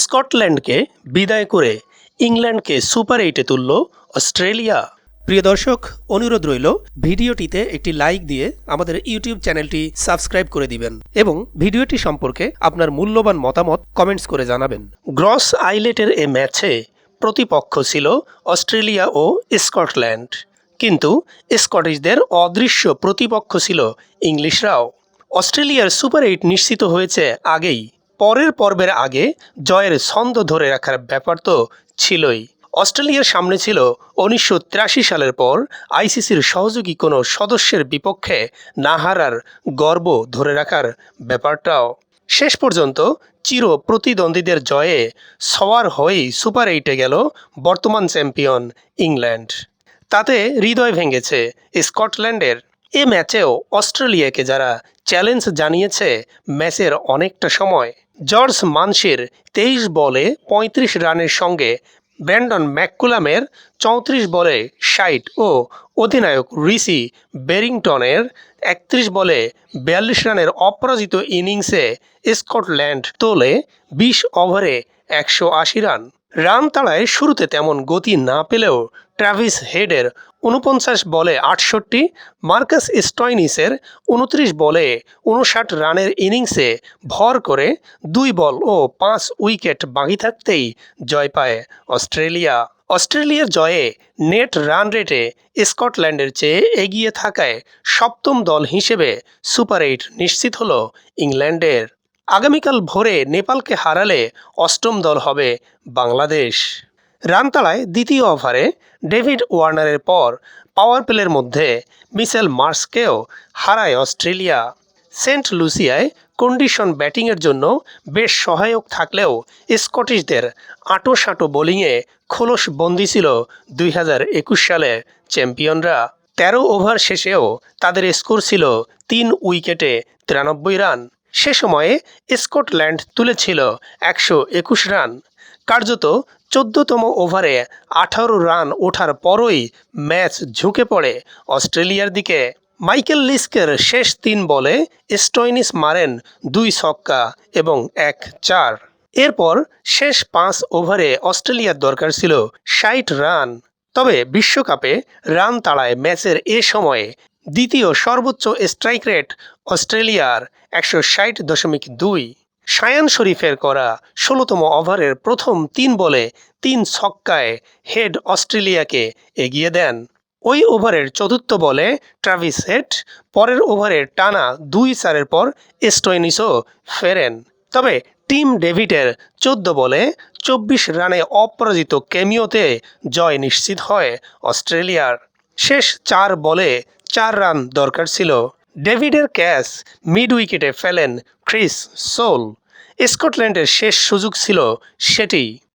স্কটল্যান্ডকে বিদায় করে ইংল্যান্ডকে সুপার এইটে তুলল অস্ট্রেলিয়া। প্রিয় দর্শক, অনুরোধ রইল, ভিডিওটিতে একটি লাইক দিয়ে আমাদের ইউটিউব চ্যানেলটি সাবস্ক্রাইব করে দিবেন এবং ভিডিওটি সম্পর্কে আপনার মূল্যবান মতামত কমেন্টস করে জানাবেন। গ্রস আইলেটের এ ম্যাচে প্রতিপক্ষ ছিল অস্ট্রেলিয়া ও স্কটল্যান্ড, কিন্তু স্কটিশদের অদৃশ্য প্রতিপক্ষ ছিল ইংলিশরাও। অস্ট্রেলিয়ার সুপার এইট নিশ্চিত হয়েছে আগেই। পরের পর্বের আগে জয়ের ছন্দ ধরে রাখার ব্যাপার তো ছিলই। অস্ট্রেলিয়ার সামনে ছিল উনিশশো তিরাশি সালের পর আইসিসির সহযোগী কোনো সদস্যের বিপক্ষে না হারার গর্ব ধরে রাখার ব্যাপারটাও। শেষ পর্যন্ত চির প্রতিদ্বন্দ্বীদের জয়ে সওয়ার হয়েই সুপার এইটে গেল বর্তমান চ্যাম্পিয়ন ইংল্যান্ড। তাতে হৃদয় ভেঙেছে স্কটল্যান্ডের। এ ম্যাচেও অস্ট্রেলিয়াকে যারা চ্যালেঞ্জ জানিয়েছে, ম্যাচের অনেকটা সময় জর্জ মানসির তেইশ বলে ৩৫ রানের সঙ্গে ব্র্যান্ডন ম্যাককুলামের চৌত্রিশ বলে ষাট ও অধিনায়ক রিসি বেরিংটনের একত্রিশ বলে বিয়াল্লিশ রানের অপরাজিত ইনিংসে স্কটল্যান্ড তোলে বিশ ওভারে একশো আশি রান। রান তাড়ায় শুরুতে তেমন গতি না পেলেও ট্রাভিস হেডের উনপঞ্চাশ বলে আটষট্টি, মার্কাস স্টয়নিসের উনত্রিশ বলে উনষাট রানের ইনিংসে ভর করে দুই বল ও পাঁচ উইকেট বাকি থাকতেই জয় পায় অস্ট্রেলিয়া। অস্ট্রেলিয়ার জয়ে নেট রান রেটে স্কটল্যান্ডের চেয়ে এগিয়ে থাকায় সপ্তম দল হিসেবে সুপার এইট নিশ্চিত হল ইংল্যান্ডের। আগামীকাল ভোরে নেপালকে হারালে অষ্টম দল হবে বাংলাদেশ। রানতালায় দ্বিতীয় ওভারে ডেভিড ওয়ার্নারের পর পাওয়ার প্লের মধ্যে মিসেল মার্সকেও হারায় অস্ট্রেলিয়া। সেন্ট লুসিয়ায় কন্ডিশন ব্যাটিংয়ের জন্য বেশ সহায়ক থাকলেও স্কটিশদের আঁটো সাঁটো বোলিংয়ে খোলস বন্দি ছিল দুই হাজার একুশ সালে চ্যাম্পিয়নরা। তেরো ওভার শেষেও তাদের স্কোর ছিল তিন উইকেটে তিরানব্বই রান। সে সময়ে স্কটল্যান্ড তুলেছিল একশো একুশ রান। কার্যত চোদ্দতম ওভারে আঠারো রান ওঠার পরই ম্যাচ ঝুঁকে পড়ে অস্ট্রেলিয়ার দিকে। মাইকেল লিস্কের শেষ তিন বলে স্টয়নিস মারেন দুই ছক্কা এবং এক চার। এরপর শেষ পাঁচ ওভারে অস্ট্রেলিয়ার দরকার ছিল ষাট রান। তবে বিশ্বকাপে রান তাড়ায় ম্যাচের এ সময়ে দ্বিতীয় সর্বোচ্চ স্ট্রাইক রেট অস্ট্রেলিয়ার একশো ষাট দশমিক দুই। সায়ান শরীফের করা ষোলোতম ওভারের প্রথম তিন বলে তিন ছক্কায় হেড অস্ট্রেলিয়াকে এগিয়ে দেন। ওই ওভারের চতুর্থ বলে ট্রাভিস হেড, পরের ওভারের টানা দুই চারের পর স্টোয়নিসও ফেরেন। তবে টিম ডেভিডের চোদ্দ বলে চব্বিশ রানে অপরাজিত কেমিওতে জয় নিশ্চিত হয় অস্ট্রেলিয়ার। শেষ চার বলে চার রান দরকার ছিল। ডেভিডের ক্যাচ মিড উইকেটে ফেলেন ক্রিস সোল। স্কটল্যান্ডের শেষ সুযোগ ছিল সেটি।